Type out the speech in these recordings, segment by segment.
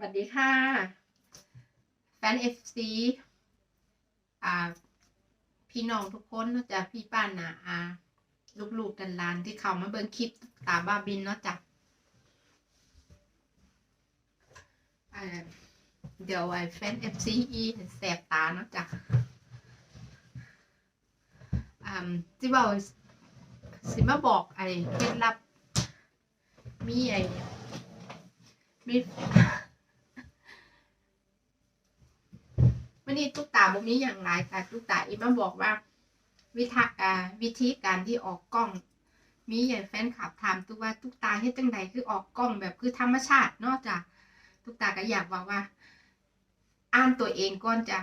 สวัสดีค่ะแฟนเอฟซีอ่า พี่น้องทุกคนเนาะจ๊ะพี่ป้านาอาลูกๆกันลานที่เขามาเบิ่งคลิปตาบ้าบินเนาะจ๊ะเดี๋ยวไอ้แฟนเอฟซีอีแสบตาเนาะจ๊ะอ่าจิบอกสิมาบอกไอ้เคล็ดลับ มีไอ้มี วั นนี้ตุ๊กตาบ่มีอย่างไรแต่ตุ๊กตาอีมาบอกว่า วิธีอ่าวิธีการที่ออกกล้อง มีอย่างแฟนคลับถามตุ๊กว่าตุ๊กตาเฮ็ดจังใดคือออกกล้องแบบคือธรรมชาตินอกจากตุ๊กตาก็อยากบอกว่า อ่านตัวเองก่อนจะ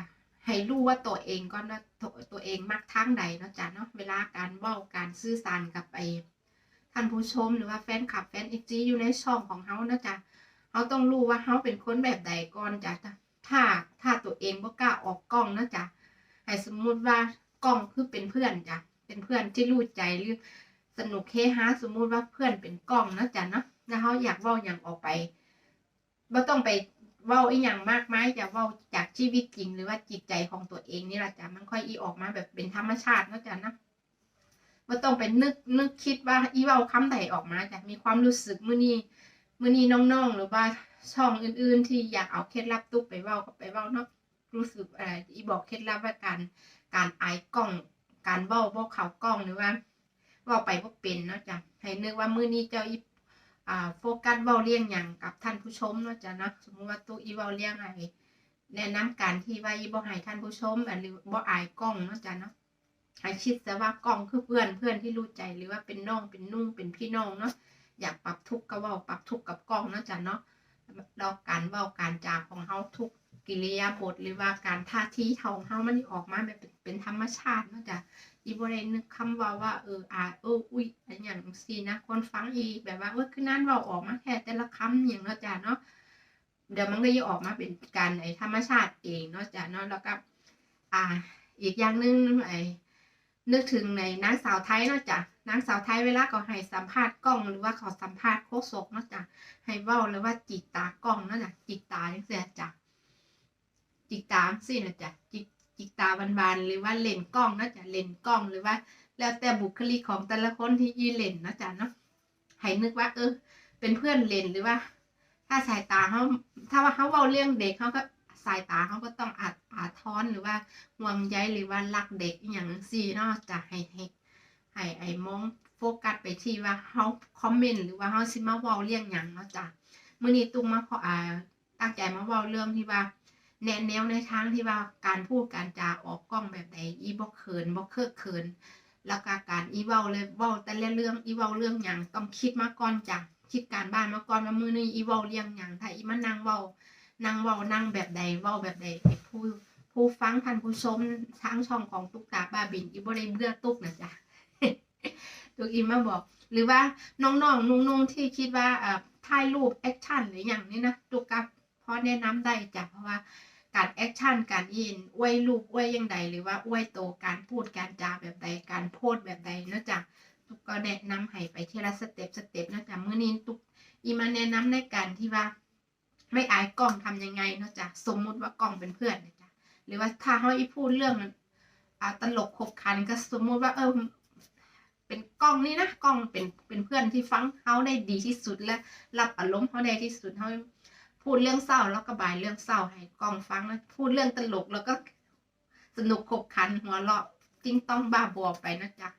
ให้รู้ว่าตัวเองก่อนว่าตัวตัวเองมักทางใดเนาะจ้ะเนาะเวลาการเว้าการสื่อสารกับไอท่านผู้ชมหรือว่าแฟนคลับแฟนเอจีอยู่ในช่องของเฮาเนาะจ้ะเฮาต้องรู้ว่าเฮาเป็นคนแบบใดก่อนจ้ะ ถ้าถ้าตัวเองบ่กล้าออกกล้องนะจ๊ะให้สมมุติว่ากล้องคือเป็นเพื่อนจ้ะเป็นเพื่อนที่รู้ใจหรือสนุกเฮฮาสมมุติว่าเพื่อนเป็นกล้องนะจ๊ะเนาะแล้วเขาอยากเว้าอย่างออกไปบ่ต้องไปเว้าอีหยังมากมายจะเว้าจากชีวิตจริง หรือว่าจิตใจของตัวเองนี่แหละจ้ะมันค่อยอีออกมาแบบเป็นธรรมชาตินะจ๊ะนะบ่ต้องไปนึกนึกคิดว่าอีเว้าคำใดออกมาจ้ะมีความรู้สึกมื้อนี้มื้อนี้น้องๆ หรือว่า ช่องอื่น ๆ ที่อยากเอาเคล็ดลับตุ๊กไปเว้าก็ไปเว้าเนาะรู้สึกอะไรอีบอกเคล็ดลับว่าการการอายกล้อง การเว้าบ่เข้ากล้องหรือว่าเว้าไปบ่เป็นเนาะจ้ะให้นึกว่ามื้อนี้เจ้าอีอ่าโฟกัสเว้าเรื่องหยังกับท่านผู้ชมเนาะจ้ะเนาะสมมุติว่าตุ๊กอีเว้าเรื่องอะไรแนะนำการที่ว่าอีบ่ให้ท่านผู้ชมหรือบ่อายกล้องเนาะจ้ะเนาะให้คิดซะว่ากล้องคือเพื่อนเพื่อนที่รู้ใจหรือว่าเป็นน้องเป็นนุ่งเป็นพี่น้องเนาะอยากปรับทุกข์ก็เว้าปรับทุกข์กับกล้องเนาะจ้ะเนาะ เราการเว้าการจากของเฮาทุกกิริยาบทหรือว่าการท่าทีของเฮามันออกมาแบบเป็นธรรมชาติเนาะจ้ะอีบ่ได้นึกคำว่าว่าเอออาเอออุ้ยอันอย่างซี่นะคนฟังอีแบบว่าเออคือนั้นเว้าออกมาแค่แต่ละคำอย่างเนาะจ้ะเนาะเดี๋ยวมันก็จะออกมาเป็นการไอธรรมชาติเองเนาะจ้ะเนาะแล้วก็อ่า อีกอย่างหนึงไอนึกถึงในนางสาวไทยเนาะจ้ะ นางสาวไทยเวลาเขาให้สัมภาษณ์กล้องหรือว่าขาสัมภาษณ์โฆษกเนาะจ้ะให้เว้าเลยว่าจิกตากล้องนั่นแหละจิกตาจังซี่จ้ะจิกตาสินะจ้ะจิกจิกตาบานๆหรือว่าเลนกล้องนะจ้ะเลนกล้องหรือว่า แล้วแต่บุคลิกของแต่ละคนที่ยีเลนนะจ้ะเนาะให้นึกว่า เออ เป็นเพื่อนเลนหรือว่า ถ้าสายตาเขาถ้าว่าเขาเว้าเรื่องเด็กเขาก็สายตาเขาก็ต้องอาจอาท้อนหรือว่าห่วงใยหรือว่ารักเด็กอย่างซี่นาะจะให้ให้ ให้ไอ้มองโฟกัสไปที่ว่าเฮาคอมเมนต์หรือว่าเฮาสิมาเว้าเรื่องหยังเนาะจ้ะมื้อนี้ตุ้มมาขออ่าตั้งใจมาเว้าเรื่องที่ว่าแนวแนวในทางที่ว่าการพูดการจาออกกล้องแบบใดอีบ่เขินบ่เคอะเขินแล้วก็การอีเว้าเลยเว้าแต่ละเรื่องอีเว้าเรื่องหยังต้องคิดมาก่อนจ้ะคิดการบ้านมาก่อนว่ามื้อนี้อีเว้าเรื่องหยังถ้าอีมานั่งเว้านั่งเว้านั่งแบบใดเว้าแบบใดผู้ผู้ฟังท่านผู้ชมทางช่องของตุ๊กตาบ้าบินอีบ่ได้เบื่อตุ๊กนะจ๊ะ ตุกอิมมาบอก หรือว่าน้องๆนุ่งๆที่คิดว่าถ่ายรูปแอคชั่นหรืออย่างนี้นะตุกกับพอแนะนำได้จ้ะเพราะว่าการแอคชั่นการยินอวยรูปอวยยังใดหรือว่าอวยโตการพูดการจาแบบใดการโพสแบบใดนาะจ้ะตุกก็แนะนำให้ไปทีละสเต็ปสเต็ปนะจ๊ะมื้อนี้ตุกอีมาแนะนำในการที่ว่า ไม่อายกล้องทำยังไงนาะจ้ะสมมุติว่ากล้องเป็นเพื่อนนะจ๊ะหรือว่าถ้าเฮาอีพูดเรื่องตลกขบขันก็สมมุติว่าเออ เป็นกล้องนี่นะกล้องเป็นเป็นเพื่อนที่ฟังเขาได้ดีที่สุดและรับอารมณ์เขาได้ที่สุดเขาพูดเรื่องเศร้าแล้วก็บายเรื่องเศร้าให้กล้องฟังแล้วพูดเรื่องตลกแล้วก็สนุกขบขันหัวเราะจริงต้องบ้าบอไปนะจ๊ะ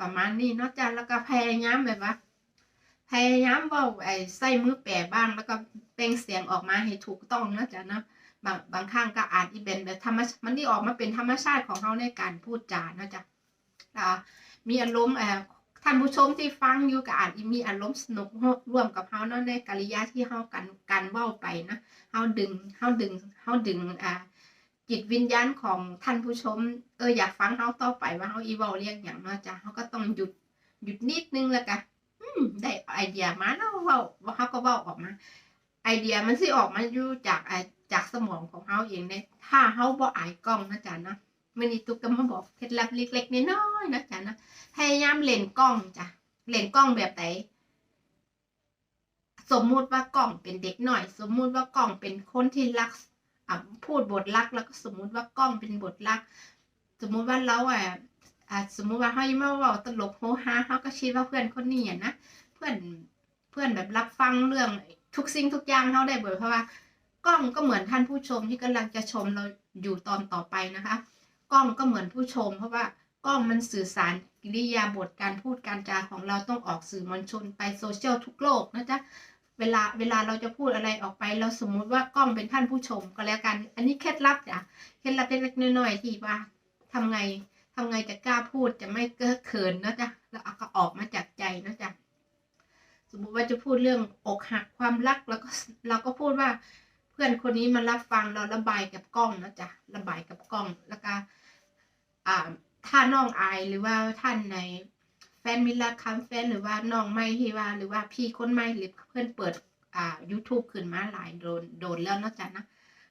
ประมาณนี้เนาะจ๊ะแล้วก็พยายามแบบว่าพยายามว่าไอ้ใส่มือแปะบ้างแล้วก็เป่งเสียงออกมาให้ถูกต้องนะจ๊ะนะบางบางครั้งก็อาจอีเป็นแบบธรรมชาติมันที่ออกมาเป็นธรรมชาติของเขาในการพูดจานะจ๊ะอ่า มีอารมณ์เอ่อท่านผู้ชมที่ฟังอยู่ก็อาจจะมีอารมณ์สนุกร่วมกับเฮาเนาะในกิริยาที่เฮากันกันเว้าไปนะเฮาดึงเฮาดึงเฮาดึงอ่าจิตวิญญาณของท่านผู้ชม เอออยากฟังเฮาต่อไปว่าเฮาอีเว้าเรียกอย่างเนาะจ้ะเฮาก็ต้องหยุดหยุดนิดนึงแล้วก็อืมได้ไอเดียมาเนาะเว้าว่าเฮาก็เว้าออกมา ไอเดียมันสิออกมาอยู่จากจากสมองของเฮาเองเด้ถ้าเฮาบ่อายกล้องนะจ๊ะเนาะ มื่อนี้ตุ๊กก็มาบอกเคล็ดลับเล็กๆน้อยๆนะจ๊ะนะพยายามเล่นกล้องจ้ะเล่นกล้องแบบไหนสมมุติว่ากล้องเป็นเด็กหน่อย สมมุติว่ากล้องเป็นคนที่รักพูดบทรักแล้วก็สมมุติว่ากล้องเป็นบทรัก สมมุติว่าเราอะสมมุติว่าเฮายังมาเว้าตลกโฮฮาเฮาก็คิดว่าเพื่อนคนนี้อะนะเพื่อนเพื่อนแบบรับฟังเรื่องทุกสิ่งทุกอย่างเฮาได้เบิดเพราะว่ากล้องก็เหมือนท่านผู้ชมที่กำลังจะชมเราอยู่ตอนต่อไปนะคะ กล้องก็เหมือนผู้ชม เพราะว่ากล้องมันสื่อสารกิริยาบทการพูดการจาของเราต้องออกสื่อมวลชนไปโซเชียลทุกโลกนะจ๊ะเวลาเวลาเราจะพูดอะไรออกไปเราสมมุติว่ากล้องเป็นท่านผู้ชมก็แล้วกัน อันนี้เคล็ดลับจ้ะเคล็ดลับเล็กๆน้อยๆที่ว่าทำไงทำไงจะกล้าพูดจะไม่เก้อเขินนะจ๊ะแล้วก็ออกมาจากใจนะจ๊ะสมมุติว่าจะพูดเรื่องอกหักความรักแล้วก็เราก็พูดว่า เพื่อนคนนี้มารับฟังเราระบายกับกล้องนะจ๊ะระบายกับกล้องแล้วก็ อ่าถ้าน้องอายหรือว่าท่านในแฟนมิลลาคัมแฟนหรือว่าน้องไม่ที่ว่าหรือว่าพี่คนไม่หรือเพื่อนเปิดอ่า YouTube ขึ้นมาหลายโดนโดนแล้วเนาะจ๊ะนะ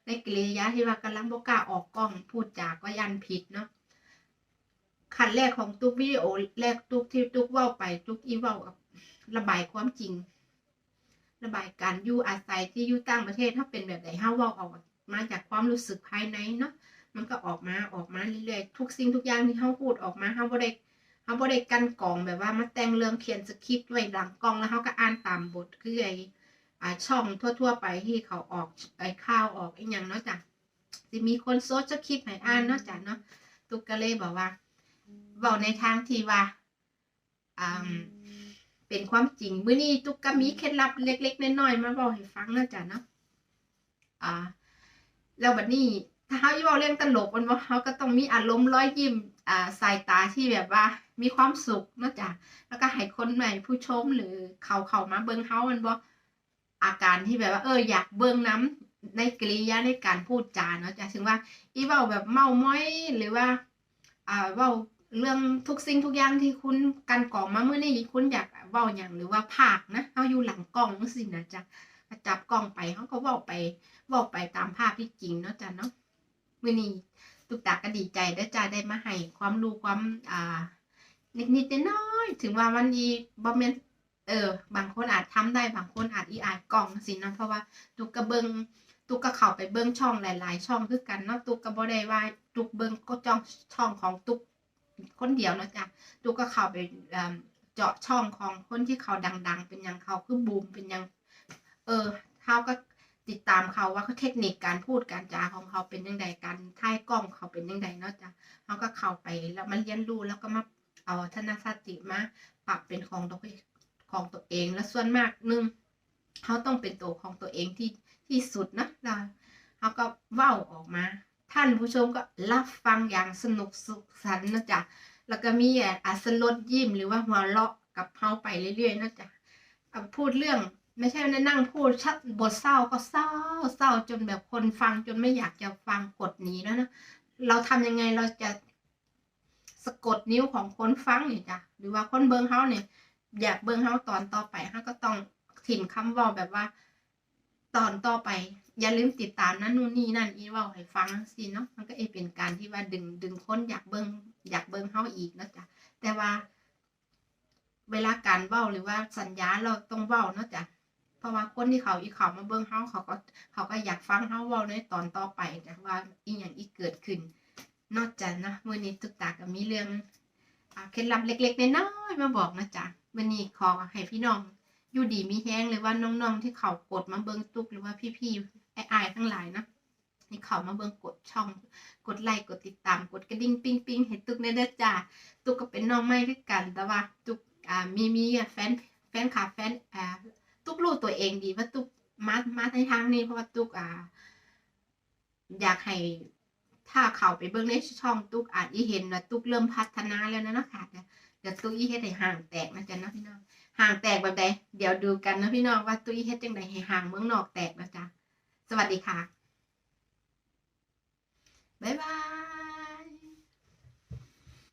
ในกิริยาที่ว่ากำลังบกล้าออกกล้องพูดจาก็ยันผิดเนาะขั้นแรกของตุ๊กวิดีโอแรกตุ๊กที่ตุ๊กว้าไปตุ๊กอีเว้ากับระบายความจริง ระบายการอยู่อาศัยที่อยู่ต่างประเทศถ้าเป็นแบบไหนเฮาว้าออกมาจากความรู้สึกภายในเนาะ มันก็ออกมาออกมาเรื่อยๆทุกสิ่งทุกอย่างที่เฮาพูดออกมาเฮาบ่ได้เขาบ่ได้กันกรองแบบว่ามาแต่งเรื่องเขียนสคริปต์ไว้หลังกล้องแล้วเขาก็อ่านตามบทคือไอ้อ่าช่องทั่ว ๆ ไปที่เขาออกไอ้ข่าวออกไอ้ยังเนาะจ้ะสิมีคนโซสคริปต์ให้อ่านเนาะจ้ะเนาะตุกก็เลยบอกว่าเว้าในทางที่ว่าอ่าเป็นความจริงมื้อนี้ตุกก็มีเคล็ดลับเล็ก ๆน้อยๆมาบอกให้ฟังนะจ้ะเนาะอ่า แล้วบัดนี้ ถ้าเขาอยู่เว้าเรื่องตลกมันว่าเขาก็ต้องมีอารมณ์ร้อยยิ้มอ่าสายตาที่แบบว่า มีความสุขนอกจากแล้วก็ให้คนใหม่ผู้ชมหรือเขาเขามาเบิ่งเฮามันบ่อาการที่แบบว่า เอออยากเบิ่งน้ำในกริยาในการพูดจาเนาะจ้ะถึงว่า อีเว้าแบบเมาม้อยหรือว่า อ่าเว้าเรื่องทุกสิ่งทุกอย่างที่คุณกันกรองมาเมื้อนี้คุณอยากเว้าหยังหรือว่าภาคนะเฮาอยู่หลังกล้องจังซี่นะจ้ะจับกล้องไปเฮาก็เว้าไปเว้าไปตามภาพที่จริงเนาะจ้ะเนาะ มื่อนี้ตุกตาก็ดีใจได้จ้าได้มาให้ความรู้ความอ่า นิดๆน้อยๆถึงว่าวันนี้บ่แม่นเออบางคนอาจทำได้บางคนอาจอีอายกล่องสินะเพราะว่าตุกก็เบิงตุกก็เข้าไปเบิ่งช่องหลาย ๆ ช่องคือกันเนาะตุกก็บ่ได้ว่าตุกเบิ่งก็จ้องช่องของตุกคนเดียวเนาะจ้ะตุกก็เข้าไปเจาะช่องของคนที่เขาดัง ๆ เป็นยังเขาคือบูมเป็นยัง เออเขาก็ ติดตามเขาว่าเขาเทคนิคการพูดการจาของเขาเป็นยังไงการถ่ายกล้องเขาเป็นยังไงเนาะจ้ะเขาก็เข้าไปแล้วมันเรียนรู้แล้วก็มาเอาทัศนคติมาปรับเป็นของตัวของตัวเองแล้วส่วนมากหนึงเขาต้องเป็นตัวของตัวเองที่ที่สุดนะแล้วเขาก็เว้าออกมา ท่านผู้ชมก็รับฟังอย่างสนุกสุขสันต์นะจ๊ะแล้วก็มีอัสลดยิ้มหรือว่าหัวเราะกับเขาไปเรื่อยๆนะจ๊ะพูดเรื่อง ไม่ใช่ว่านั่งพูดชัดบทเศร้าก็เศร้าเศร้าจนแบบคนฟังจนไม่อยากจะฟังกดหนีแล้วนะเราทำยังไงเราจะสะกดนิ้วของคนฟังเนี่ยจ้ะหรือว่าคนเบิงเฮาเนี่ย อยากเบิงเฮาตอนต่อไปเฮาก็ต้องถิ่มคำเว่าแบบว่า ตอนต่อไป อย่าลืมติดตามนั่นนู่นนี่นั่นอีว่าให้ฟังสิเนาะมันก็เอเป็นการที่ว่าดึงดึงคนอยากเบิงอยากเบิงเฮาอีกเนาะจ้ะแต่ว่า เวลาการเว้าหรือว่าสัญญาเราต้องเว้าเนาะจ้ะ เพราะว่าคนที่เขาอีเขามาเบิ่งเฮาเขาก็เขาก็อยากฟังเฮาเว้าในตอนต่อไปจ้ะว่าอีหยังอีเกิดขึ้น นอกจากนะมื้อนี้ตุ๊กตาก็มีเรื่องเคล็ดลับเล็กๆน้อยๆมาบอกนะจ๊ะมื้อนี้ขอให้พี่น้องอยู่ดีมีแฮงหรือว่าน้องๆที่เขากดมาเบิ่งตุ๊กหรือว่าพี่ๆไอ้ๆทั้งหลายนะที่เขามาเบิ่งกดช่อง กดไลค์กดติดตามกดกระดิ่งปิ๊งปิ๊งให้ตุกในเด้อจ้าตุกก็เป็นน้องใหม่คือกัน แต่ว่าตุกอ่ามีมีแฟนแฟนคลับแฟนอ่า ตุกรู้ตัวเองดีว่าตุกมามาในทางนี้เพราะว่าตุกอ่า อยากให้ถ้าเขาไปเบิ่งในช่องตุกอาจอีเห็นว่าตุกเริ่มพัฒนาแล้วนะเนาะค่ะเดี๋ยวตุกอีเฮ็ดให้ห่างแตกนะจ๊ะนะพี่น้องห่างแตกแบบใดเดี๋ยวดูกันนะพี่น้องว่าตุกอีเฮ็ดจังไดให้ห่างเมืองนอกแตกนะจ๊ะสวัสดีค่ะบ๊ายบาย